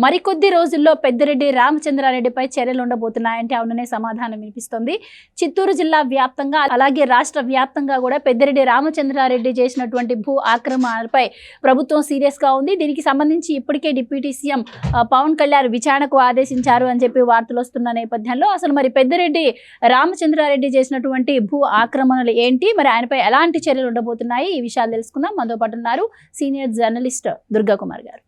మరికొద్ది రోజుల్లో పెద్దిరెడ్డి రామచంద్రారెడ్డిపై చర్యలు ఉండబోతున్నాయంటే అవుననే సమాధానం వినిపిస్తోంది. చిత్తూరు జిల్లా వ్యాప్తంగా అలాగే రాష్ట్ర వ్యాప్తంగా కూడా పెద్దిరెడ్డి రామచంద్రారెడ్డి చేసినటువంటి భూ ఆక్రమణలపై ప్రభుత్వం సీరియస్గా ఉంది. దీనికి సంబంధించి ఇప్పటికే డిప్యూటీ సీఎం పవన్ కళ్యాణ్ విచారణకు ఆదేశించారు అని చెప్పి వార్తలు వస్తున్న నేపథ్యంలో అసలు మరి పెద్దిరెడ్డి రామచంద్రారెడ్డి చేసినటువంటి భూ ఆక్రమణలు ఏంటి? మరి ఆయనపై ఎలాంటి చర్యలు ఉండబోతున్నాయి? ఈ విషయాలు తెలుసుకుందాం. మనతో పాటు ఉన్నారు సీనియర్ జర్నలిస్ట్ దుర్గా కుమార్ గారు.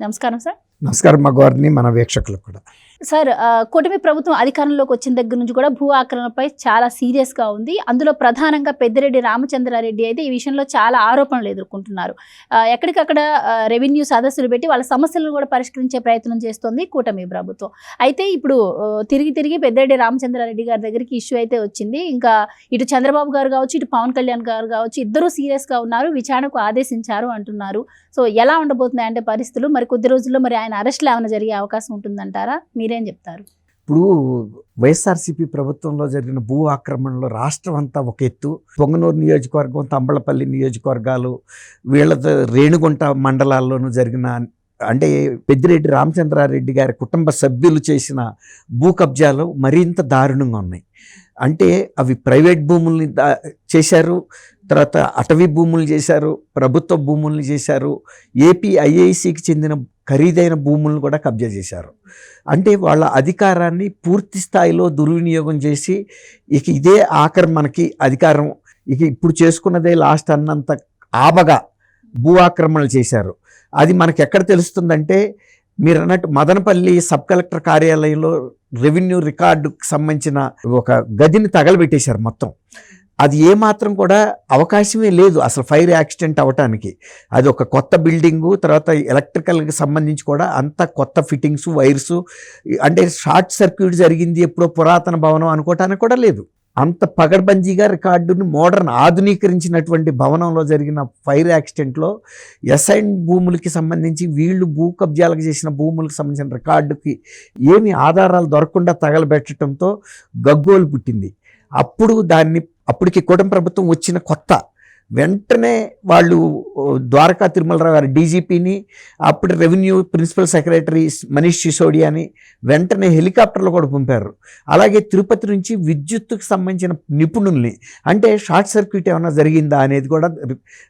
నమస్కారం సార్. నమస్కారం మగవారిని మన వీక్షకులకు కూడా. సార్ కూటమి ప్రభుత్వం అధికారంలోకి వచ్చిన దగ్గర నుంచి కూడా భూ ఆక్రమణపై చాలా సీరియస్గా ఉంది. అందులో ప్రధానంగా పెద్దిరెడ్డి రామచంద్రారెడ్డి అయితే ఈ విషయంలో చాలా ఆరోపణలు ఎదుర్కొంటున్నారు. ఎక్కడికక్కడ రెవెన్యూ సదస్సులు పెట్టి వాళ్ళ సమస్యలను కూడా పరిష్కరించే ప్రయత్నం చేస్తోంది కూటమి ప్రభుత్వం. అయితే ఇప్పుడు తిరిగి తిరిగి పెద్దిరెడ్డి రామచంద్రారెడ్డి గారి దగ్గరికి ఇష్యూ అయితే వచ్చింది. ఇంకా ఇటు చంద్రబాబు గారు కావచ్చు ఇటు పవన్ కళ్యాణ్ గారు కావచ్చు ఇద్దరూ సీరియస్గా ఉన్నారు విచారణకు ఆదేశించారు అంటున్నారు. సో ఎలా ఉండబోతున్నాయి అంటే పరిస్థితులు? మరి కొద్ది రోజుల్లో మరి ఆయన అరెస్ట్లు ఏమైనా జరిగే అవకాశం ఉంటుందంటారా? మీరు చెప్తారు. ఇప్పుడు వైఎస్ఆర్సీపీ ప్రభుత్వంలో జరిగిన భూ ఆక్రమణలో రాష్ట్రం అంతా ఒక ఎత్తు. పొంగనూరు నియోజకవర్గం తంబళపల్లి నియోజకవర్గాలు వీళ్ళతో రేణుగుంట మండలాల్లోనూ జరిగిన అంటే పెద్దిరెడ్డి రామచంద్రారెడ్డి గారి కుటుంబ సభ్యులు చేసిన భూ కబ్జాలు మరింత దారుణంగా ఉన్నాయి. అంటే అవి ప్రైవేట్ భూముల్ని దా- చేశారు తర్వాత అటవీ భూములు చేశారు ప్రభుత్వ భూముల్ని చేశారు ఏపీ ఐఐసికి చెందిన ఖరీదైన భూములను కూడా కబ్జా చేశారు. అంటే వాళ్ళ అధికారాన్ని పూర్తి స్థాయిలో దుర్వినియోగం చేసి ఇక ఇదే ఆఖరి మనకి అధికారం. ఇక ఇప్పుడు చేసుకున్నదే లాస్ట్ అన్నంత ఆబగా భూ ఆక్రమణలు చేశారు. అది మనకి ఎక్కడ తెలుస్తుందంటే మీరు అన్నట్టు మదనపల్లి సబ్ కలెక్టర్ కార్యాలయంలో రెవెన్యూ రికార్డుకి సంబంధించిన ఒక గదిని తగలబెట్టేశారు మొత్తం. అది ఏమాత్రం కూడా అవకాశమే లేదు అసలు ఫైర్ యాక్సిడెంట్ అవటానికి. అది ఒక కొత్త బిల్డింగు తర్వాత ఎలక్ట్రికల్కి సంబంధించి కూడా అంత కొత్త ఫిట్టింగ్స్ వైర్స్ అంటే షార్ట్ సర్క్యూట్ జరిగింది ఎప్పుడో పురాతన భవనం అనుకోవటానికి కూడా లేదు. అంత పగడ్బందీగా రికార్డుని మోడర్న్ ఆధునీకరించినటువంటి భవనంలో జరిగిన ఫైర్ యాక్సిడెంట్లో ఎస్ఐన్ భూములకి సంబంధించి వీళ్ళు భూ కబ్జాలకు చేసిన భూములకు సంబంధించిన రికార్డుకి ఏమి ఆధారాలు దొరకకుండా తగలబెట్టడంతో గగ్గోలు పుట్టింది. అప్పుడు దాన్ని అప్పటికి కూటమి ప్రభుత్వం వచ్చిన కొత్త వెంటనే వాళ్ళు ద్వారకా తిరుమలరావు గారి డీజీపీని అప్పుడు రెవెన్యూ ప్రిన్సిపల్ సెక్రటరీ మనీష్ సిసోడియాని వెంటనే హెలికాప్టర్లు కూడా పంపారు. అలాగే తిరుపతి నుంచి విద్యుత్తుకు సంబంధించిన నిపుణుల్ని అంటే షార్ట్ సర్క్యూట్ ఏమైనా జరిగిందా అనేది కూడా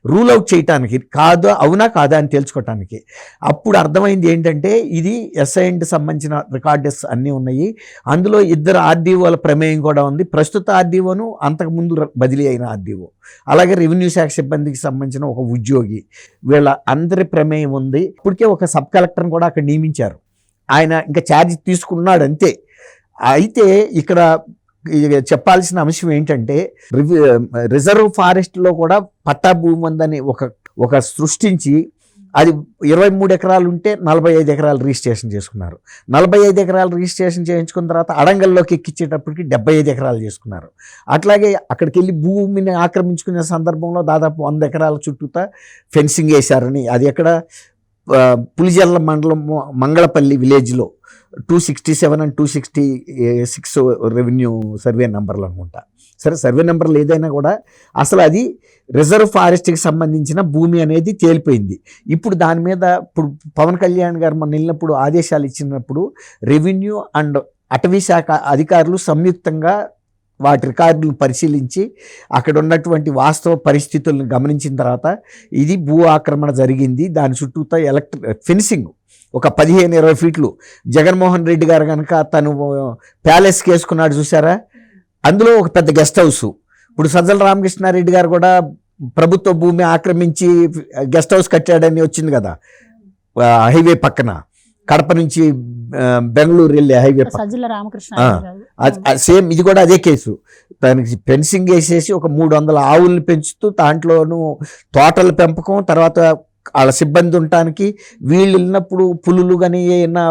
రూల్ అవుట్ చేయటానికి కాదు అవునా కాదా అని తెలుసుకోవటానికి అప్పుడు అర్థమైంది ఏంటంటే ఇది ఎస్ఐఎండ్ సంబంధించిన రికార్డెస్ అన్నీ ఉన్నాయి. అందులో ఇద్దరు ఆర్డీఓల ప్రమేయం కూడా ఉంది. ప్రస్తుత ఆర్డీఓను అంతకుముందు బదిలీ అయిన ఆర్డీఓ. అలాగే రెవెన్యూ శాఖ సిబ్బందికి సంబంధించిన ఒక ఉద్యోగి వీళ్ళ అందరి ప్రమేయం ఉంది. ఇప్పటికే ఒక సబ్ కలెక్టర్ని కూడా అక్కడ నియమించారు. ఆయన ఇంకా ఛార్జ్ తీసుకున్నాడు అంతే. అయితే ఇక్కడ చెప్పాల్సిన అంశం ఏంటంటే రివి- రిజర్వ్ ఫారెస్ట్లో కూడా పట్టా భూమి ఉందని ఒక ఒక సృష్టించి అది ఇరవై మూడు ఎకరాలు ఉంటే నలభై ఐదు ఎకరాలు రిజిస్ట్రేషన్ చేసుకున్నారు. నలభై ఐదు ఎకరాలు రిజిస్ట్రేషన్ చేయించుకున్న తర్వాత అడంగల్లోకి ఎక్కించేటప్పటికి డెబ్బై ఐదు ఎకరాలు చేసుకున్నారు. అట్లాగే అక్కడికి వెళ్ళి భూమిని ఆక్రమించుకునే సందర్భంలో దాదాపు వంద ఎకరాల చుట్టూతా ఫెన్సింగ్ వేశారని అది ఎక్కడ పులిజల్ల మండలం మంగళపల్లి విలేజ్లో two sixty seven and two sixty six revenue survey నెంబర్లు అనుకుంటా. సరే సర్వే నెంబర్లు ఏదైనా కూడా అసలు అది రిజర్వ్ ఫారెస్ట్కి సంబంధించిన భూమి అనేది తేలిపోయింది. ఇప్పుడు దాని మీద ఇప్పుడు పవన్ కళ్యాణ్ గారు మన వెళ్ళినప్పుడు ఆదేశాలు ఇచ్చినప్పుడు రెవెన్యూ అండ్ అటవీ శాఖ అధికారులు సంయుక్తంగా వాటి రికార్డులను పరిశీలించి అక్కడ ఉన్నటువంటి వాస్తవ పరిస్థితులను గమనించిన తర్వాత ఇది భూ ఆక్రమణ జరిగింది. దాని చుట్టూతో ఎలక్ట్రిక్ ఫెన్సింగ్ ఒక పదిహేను ఇరవై ఫీట్లు. జగన్మోహన్ రెడ్డి గారు కనుక తను ప్యాలెస్కి వేసుకున్నాడు చూసారా అందులో ఒక పెద్ద గెస్ట్ హౌస్. ఇప్పుడు సజ్జల రామకృష్ణారెడ్డి గారు కూడా ప్రభుత్వ భూమి ఆక్రమించి గెస్ట్ హౌస్ కట్టాడని వచ్చింది కదా. హైవే పక్కన. కడప నుంచి బెంగళూరు వెళ్ళే హైవే సేమ్ ఇది కూడా అదే కేసు. దానికి ఫెన్సింగ్ వేసేసి ఒక మూడు వందల ఆవుల్ని పెంచుతూ దాంట్లోనూ తోటల పెంపకం తర్వాత వాళ్ళ సిబ్బంది ఉండటానికి వీళ్ళు వెళ్ళినప్పుడు పులులు కానీ ఏమైనా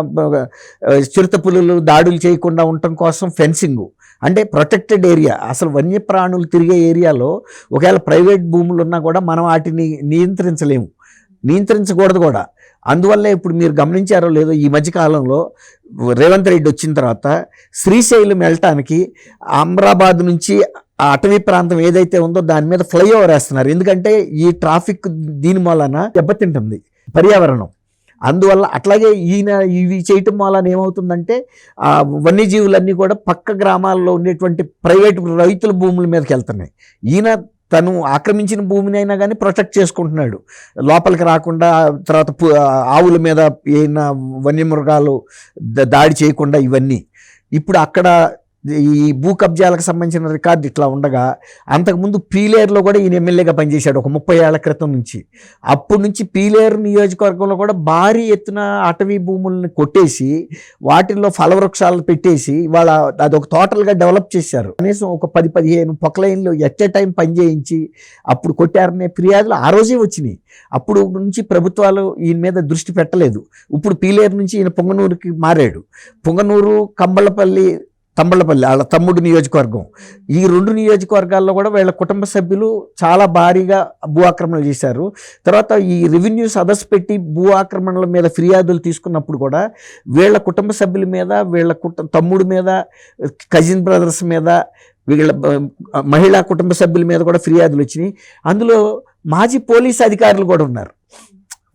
చిరుత పులులు దాడులు చేయకుండా ఉండటం కోసం ఫెన్సింగ్. అంటే ప్రొటెక్టెడ్ ఏరియా అసలు వన్యప్రాణులు తిరిగే ఏరియాలో ఒకవేళ ప్రైవేట్ భూములు ఉన్నా కూడా మనం వాటిని నియంత్రించలేము. నియంత్రించకూడదు కూడా. అందువల్ల ఇప్పుడు మీరు గమనించారో లేదో ఈ మధ్యకాలంలో రేవంత్ రెడ్డి వచ్చిన తర్వాత శ్రీశైలం వెళ్ళటానికి అమరాబాద్ నుంచి ఆ అటవీ ప్రాంతం ఏదైతే ఉందో దాని మీద ఫ్లైఓవర్ వేస్తున్నారు. ఎందుకంటే ఈ ట్రాఫిక్ దీని మూలన దెబ్బతింటుంది. పర్యావరణం. అందువల్ల అట్లాగే ఈయన ఇవి చేయటం వలన ఏమవుతుందంటే వన్యజీవులన్నీ కూడా పక్క గ్రామాల్లో ఉండేటువంటి ప్రైవేట్ రైతుల భూముల మీదకి వెళ్తున్నాయి. ఈయన తను ఆక్రమించిన భూమిని అయినా కానీ ప్రొటెక్ట్ చేసుకుంటున్నాడు. లోపలికి రాకుండా తర్వాత ఆవుల మీద ఏమైనా వన్యమృగాలు దాడి చేయకుండా ఇవన్నీ. ఇప్పుడు అక్కడ ఈ భూ కబ్జాలకు సంబంధించిన రికార్డు ఇట్లా ఉండగా అంతకుముందు పీలేరులో కూడా ఈయన ఎమ్మెల్యేగా పనిచేశాడు ఒక ముప్పై ఏళ్ళ క్రితం నుంచి. అప్పటి నుంచి పీలేరు నియోజకవర్గంలో కూడా భారీ ఎత్తున అటవీ భూములను కొట్టేసి వాటిల్లో ఫలవృక్షాలు పెట్టేసి వాళ్ళ అది ఒక టోటల్గా డెవలప్ చేశారు. కనీసం ఒక పది పదిహేను పొక్కలైన్లో ఎట్ ఏ టైం పనిచేయించి అప్పుడు కొట్టారనే ఫిర్యాదులు ఆ రోజే వచ్చినాయి. అప్పుడు నుంచి ప్రభుత్వాలు ఈయన మీద దృష్టి పెట్టలేదు. ఇప్పుడు పీలేరు నుంచి ఈయన పొంగనూరుకి మారాడు. పొంగనూరు కంబళపల్లి తంబళ్ళపల్లి వాళ్ళ తమ్ముడు నియోజకవర్గం. ఈ రెండు నియోజకవర్గాల్లో కూడా వీళ్ళ కుటుంబ సభ్యులు చాలా భారీగా భూ ఆక్రమణలు చేశారు. తర్వాత ఈ రెవెన్యూ సదస్సు పెట్టి భూ ఆక్రమణల మీద ఫిర్యాదులు తీసుకున్నప్పుడు కూడా వీళ్ళ కుటుంబ సభ్యుల మీద వీళ్ళ కుట తమ్ముడు మీద కజిన్ బ్రదర్స్ మీద వీళ్ళ మహిళా కుటుంబ సభ్యుల మీద కూడా ఫిర్యాదులు వచ్చినాయి. అందులో మాజీ పోలీస్ అధికారులు కూడా ఉన్నారు.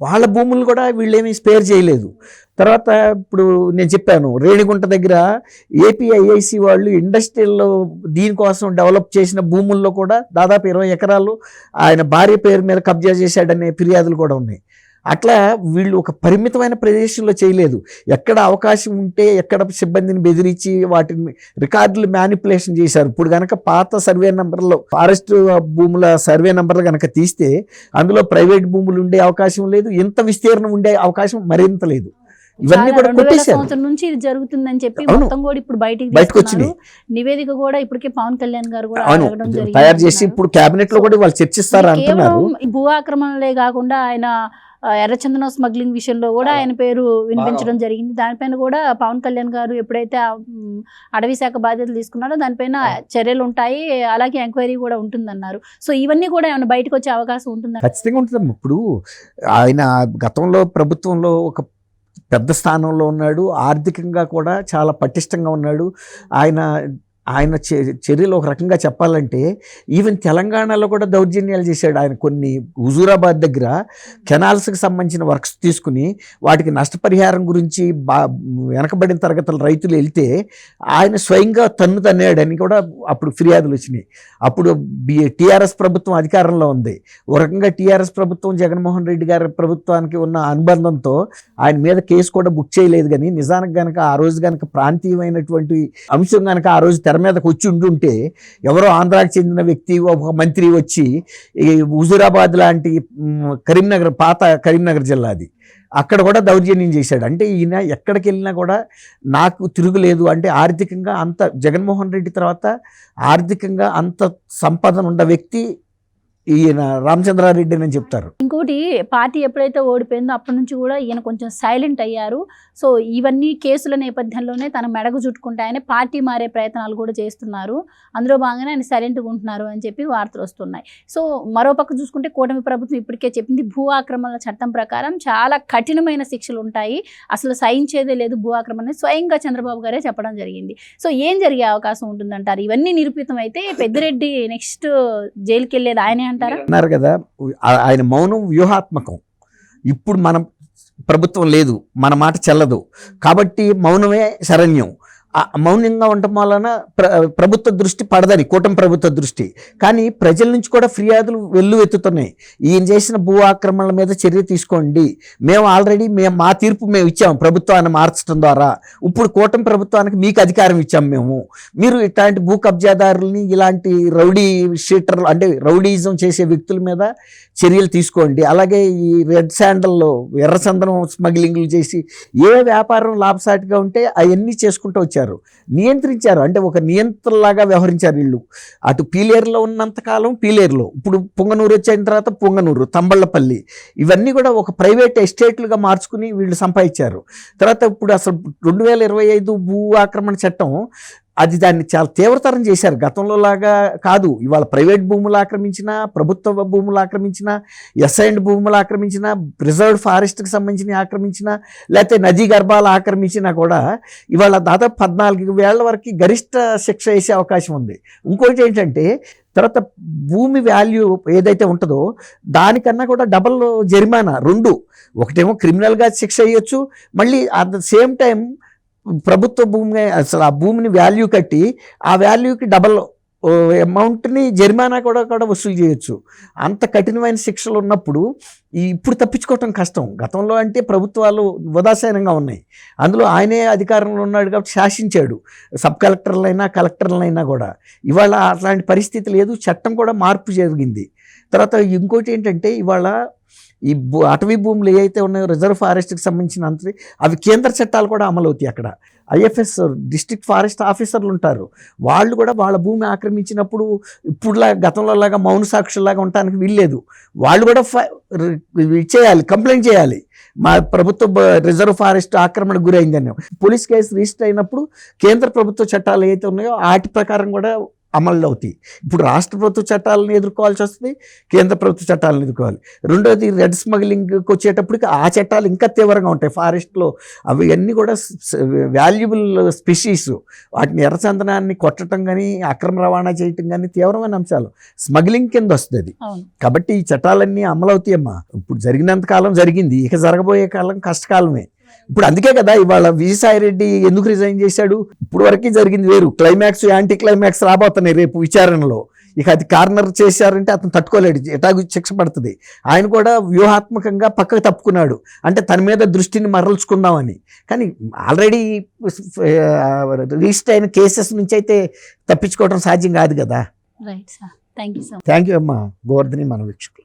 వాళ్ళ భూములు కూడా వీళ్ళేమీ స్పేర్ చేయలేదు. తర్వాత ఇప్పుడు నేను చెప్పాను రేణిగుంట దగ్గర ఏపీఐఐసి వాళ్ళు ఇండస్ట్రీల్లో దీనికోసం డెవలప్ చేసిన భూముల్లో కూడా దాదాపు ఇరవై ఎకరాలు ఆయన భార్య పేరు మీద కబ్జా చేశాడనే ఫిర్యాదులు కూడా ఉన్నాయి. అట్లా వీళ్ళు ఒక పరిమితమైన ప్రదేశంలో చేయలేదు. ఎక్కడ అవకాశం ఉంటే ఎక్కడ సిబ్బందిని బెదిరించి వాటిని రికార్డులు మ్యానిపులేషన్ చేశారు. ఇప్పుడు కనుక పాత సర్వే నంబర్లో ఫారెస్ట్ భూముల సర్వే నంబర్లు కనుక తీస్తే అందులో ప్రైవేట్ భూములు ఉండే అవకాశం లేదు ఇంత విస్తీర్ణం ఉండే అవకాశం మరింత లేదు. ఇవన్నీ కూడా కొట్టేశారు. నుంచి ఇది జరుగుతుందని చెప్పి. మొత్తం కూడా ఇప్పుడు బయటికి బయటకు. వచ్చినాయి నివేదిక కూడా ఇప్పటికే పవన్ కళ్యాణ్ గారు కూడా తయారు చేసి. ఇప్పుడు కేబినెట్లో కూడా వాళ్ళు చర్చిస్తారు అంటున్నారు. భూ ఆక్రమణలే కాకుండా ఆయన ఎర్రచందనం స్మగ్లింగ్ విషయంలో కూడా ఆయన పేరు వినిపించడం జరిగింది. దానిపైన కూడా పవన్ కళ్యాణ్ గారు ఎప్పుడైతే అటవీ శాఖ బాధ్యతలు తీసుకున్నారో దానిపైన చర్యలు ఉంటాయి. అలాగే ఎంక్వైరీ కూడా ఉంటుందన్నారు. సో ఇవన్నీ కూడా ఏమైనా బయటకు వచ్చే అవకాశం ఉంటుందా? ఖచ్చితంగా ఉంటుందమ్మా. ఇప్పుడు ఆయన గతంలో ప్రభుత్వంలో ఒక పెద్ద స్థానంలో ఉన్నాడు. ఆర్థికంగా కూడా చాలా పటిష్టంగా ఉన్నాడు. ఆయన ఆయన చే- చర్యలు ఒక రకంగా చెప్పాలంటే ఈవెన్ తెలంగాణలో కూడా దౌర్జన్యాలు చేశాడు ఆయన కొన్ని హుజూరాబాద్ దగ్గర కెనాల్స్కి సంబంధించిన వర్క్స్ తీసుకుని వాటికి నష్టపరిహారం గురించి బా వెనకబడిన తరగతుల రైతులు వెళ్తే ఆయన స్వయంగా తన్ను తన్నాడని కూడా అప్పుడు ఫిర్యాదులు వచ్చినాయి. అప్పుడు టీఆర్ఎస్ ప్రభుత్వం అధికారంలో ఉంది. ఒక రకంగా టీఆర్ఎస్ ప్రభుత్వం జగన్మోహన్ రెడ్డి గారి ప్రభుత్వానికి ఉన్న అనుబంధంతో ఆయన మీద కేసు కూడా బుక్ చేయలేదు కానీ నిజానికి కనుక ఆ రోజు కనుక ప్రాంతీయమైనటువంటి అంశం గనక ఆ రోజు తెర మీదకి వచ్చి ఉండుంటే ఎవరో ఆంధ్రాకి చెందిన వ్యక్తి ఒక మంత్రి వచ్చి ఈ హుజూరాబాద్ లాంటి కరీంనగర్ పాత కరీంనగర్ జిల్లా అది. అక్కడ కూడా దౌర్జన్యం చేశాడు. అంటే ఈయన ఎక్కడికి వెళ్ళినా కూడా నాకు తిరుగులేదు అంటే ఆర్థికంగా అంత జగన్మోహన్ రెడ్డి తర్వాత ఆర్థికంగా అంత సంపదన ఉన్న వ్యక్తి ఈయన రామచంద్రారెడ్డి అని చెప్తారు. ఇంకోటి పార్టీ ఎప్పుడైతే ఓడిపోయిందో అప్పటి నుంచి కూడా ఈయన కొంచెం సైలెంట్ అయ్యారు. సో ఇవన్నీ కేసుల నేపథ్యంలోనే తన మెడకు చుట్టుకుంటాయని ఆయన పార్టీ మారే ప్రయత్నాలు కూడా చేస్తున్నారు. అందులో భాగంగానే ఆయన సైలెంట్గా ఉంటున్నారు అని చెప్పి వార్తలు వస్తున్నాయి. సో మరోపక్క చూసుకుంటే కూటమి ప్రభుత్వం ఇప్పటికే చెప్పింది భూ ఆక్రమణల చట్టం ప్రకారం చాలా కఠినమైన శిక్షలు ఉంటాయి. అసలు సహించేదే లేదు భూ ఆక్రమణ స్వయంగా చంద్రబాబు గారే చెప్పడం జరిగింది. సో ఏం జరిగే అవకాశం ఉంటుందంటారు? ఇవన్నీ నిరూపితం అయితే పెద్దిరెడ్డి నెక్స్ట్ జైలుకి వెళ్ళేది ఆయనే అంటారా అన్నారు కదా ఆయన మౌనం వ్యూహాత్మకం. ఇప్పుడు మనం ప్రభుత్వం లేదు మన మాట చెల్లదు. కాబట్టి మౌనమే శరణ్యం. మౌనంగా ఉండటం వలన ప్ర ప్రభుత్వ దృష్టి పడదని కూటమి ప్రభుత్వ దృష్టి. కానీ ప్రజల నుంచి కూడా ఫిర్యాదులు వెళ్ళు ఎత్తుతున్నాయి. ఈయన చేసిన భూ ఆక్రమణల మీద చర్య తీసుకోండి. మేము ఆల్రెడీ మేము మా తీర్పు మేము ఇచ్చాము ప్రభుత్వాన్ని మార్చడం ద్వారా. ఇప్పుడు కూటమి ప్రభుత్వానికి మీకు అధికారం ఇచ్చాము మేము. మీరు ఇట్లాంటి భూ కబ్జాదారుల్ని ఇలాంటి రౌడీ షీటర్లు అంటే రౌడీజం చేసే వ్యక్తుల మీద చర్యలు తీసుకోండి. అలాగే ఈ రెడ్ శాండల్లో ఎర్ర చందనం స్మగ్లింగ్లు చేసి ఏ వ్యాపారం లాభసాటిగా ఉంటే అవన్నీ చేసుకుంటూ వచ్చారు. నియంత్రించారు. అంటే ఒక నియంత్రణలాగా వ్యవహరించారు వీళ్ళు. అటు పీలేరులో ఉన్నంతకాలం పీలేరులో. ఇప్పుడు పొంగనూరు వచ్చిన తర్వాత పొంగనూరు తంబళ్ళపల్లి. ఇవన్నీ కూడా ఒక ప్రైవేట్ ఎస్టేట్లుగా మార్చుకుని వీళ్ళు సంపాదించారు. తర్వాత ఇప్పుడు అసలు రెండు వేల ఇరవై ఐదు భూ ఆక్రమణ చట్టం అది దాన్ని చాలా తీవ్రతరం చేశారు. గతంలో లాగా కాదు. ఇవాళ ప్రైవేట్ భూములు ఆక్రమించిన ప్రభుత్వ భూములు ఆక్రమించిన ఎస్ఐండ్ భూములు ఆక్రమించిన ప్రిజర్వ్డ్ ఫారెస్ట్కి సంబంధించిన ఆక్రమించిన లేకపోతే నదీ గర్భాలు ఆక్రమించినా కూడా ఇవాళ దాదాపు పద్నాలుగు వేల వరకు గరిష్ట శిక్ష వేసే అవకాశం ఉంది. ఇంకోటి ఏంటంటే తర్వాత భూమి వాల్యూ ఏదైతే ఉంటుందో దానికన్నా కూడా డబల్ జరిమానా రెండు. ఒకటేమో క్రిమినల్గా శిక్ష వేయొచ్చు. మళ్ళీ అట్ ద సేమ్ టైం ప్రభుత్వ భూమి అసలు ఆ భూమిని వాల్యూ కట్టి ఆ వాల్యూకి డబల్ అమౌంట్ని జరిమానా కూడా కూడా వసూలు చేయొచ్చు. అంత కఠినమైన శిక్షలు ఉన్నప్పుడు ఇప్పుడు తప్పించుకోవటం కష్టం. గతంలో అంటే ప్రభుత్వాలు ఉదాసీనంగా ఉన్నాయి. అందులో ఆయనే అధికారంలో ఉన్నాడు కాబట్టి శాసించాడు. సబ్ కలెక్టర్లైనా కలెక్టర్లైనా కూడా. ఇవాళ అట్లాంటి పరిస్థితి లేదు. చట్టం కూడా మార్పు జరిగింది. తర్వాత ఇంకోటి ఏంటంటే ఇవాళ ఈ భూ అటవీ భూములు ఏవైతే ఉన్నాయో రిజర్వ్ ఫారెస్ట్కి సంబంధించిన అంత అవి కేంద్ర చట్టాలు కూడా అమలు అవుతాయి అక్కడ. ఐఎఫ్ఎస్ డిస్ట్రిక్ట్ ఫారెస్ట్ ఆఫీసర్లు ఉంటారు. వాళ్ళు కూడా వాళ్ళ భూమి ఆక్రమించినప్పుడు ఇప్పుడులా గతంలో లాగా మౌన సాక్షుల్లాగా ఉండటానికి వీల్లేదు. వాళ్ళు కూడా ఫ- చేయాలి కంప్లైంట్ చేయాలి. మా ప్రభుత్వ రిజర్వ్ ఫారెస్ట్ ఆక్రమణకు గురైందని పోలీస్ కేసు రిజిస్టర్ అయినప్పుడు కేంద్ర ప్రభుత్వ చట్టాలు ఏవైతే ఉన్నాయో వాటి ప్రకారం కూడా అమలు అవుతాయి. ఇప్పుడు రాష్ట్ర ప్రభుత్వ చట్టాలను ఎదుర్కోవాల్సి వస్తుంది కేంద్ర ప్రభుత్వ చట్టాలను ఎదుర్కోవాలి. రెండోది రెడ్ స్మగ్లింగ్కి వచ్చేటప్పటికి ఆ చట్టాలు ఇంకా తీవ్రంగా ఉంటాయి. ఫారెస్ట్లో అవి అన్నీ కూడా వాల్యుబుల్ స్పెషీస్. వాటిని ఎర్రచందనాన్ని కొట్టడం కానీ అక్రమ రవాణా చేయటం కానీ తీవ్రమైన అంశాలు. స్మగ్లింగ్ కింద వస్తుంది అది. కాబట్టి ఈ చట్టాలన్నీ అమలవుతాయమ్మా. ఇప్పుడు జరిగినంత కాలం జరిగింది. ఇక జరగబోయే కాలం కష్టకాలమే. ఇప్పుడు అందుకే కదా ఇవాళ విజయసాయి రెడ్డి ఎందుకు రిజైన్ చేశాడు? ఇప్పుడు వరకు జరిగింది వేరు. క్లైమాక్స్ యాంటీ క్లైమాక్స్ రాబోతున్నాయి రేపు విచారణలో. ఇక అది కార్నర్ చేశారంటే అతను తట్టుకోలేడు. ఎటాగు శిక్ష పడుతుంది. ఆయన కూడా వ్యూహాత్మకంగా పక్కకు తప్పుకున్నాడు. అంటే తన మీద దృష్టిని మరల్చుకుందామని. కానీ ఆల్రెడీ రిజిస్టర్ అయిన కేసెస్ నుంచి అయితే తప్పించుకోవడం సాధ్యం కాదు కదా. థ్యాంక్ యూ అమ్మా. గోవర్ధని మన వీక్షకులు.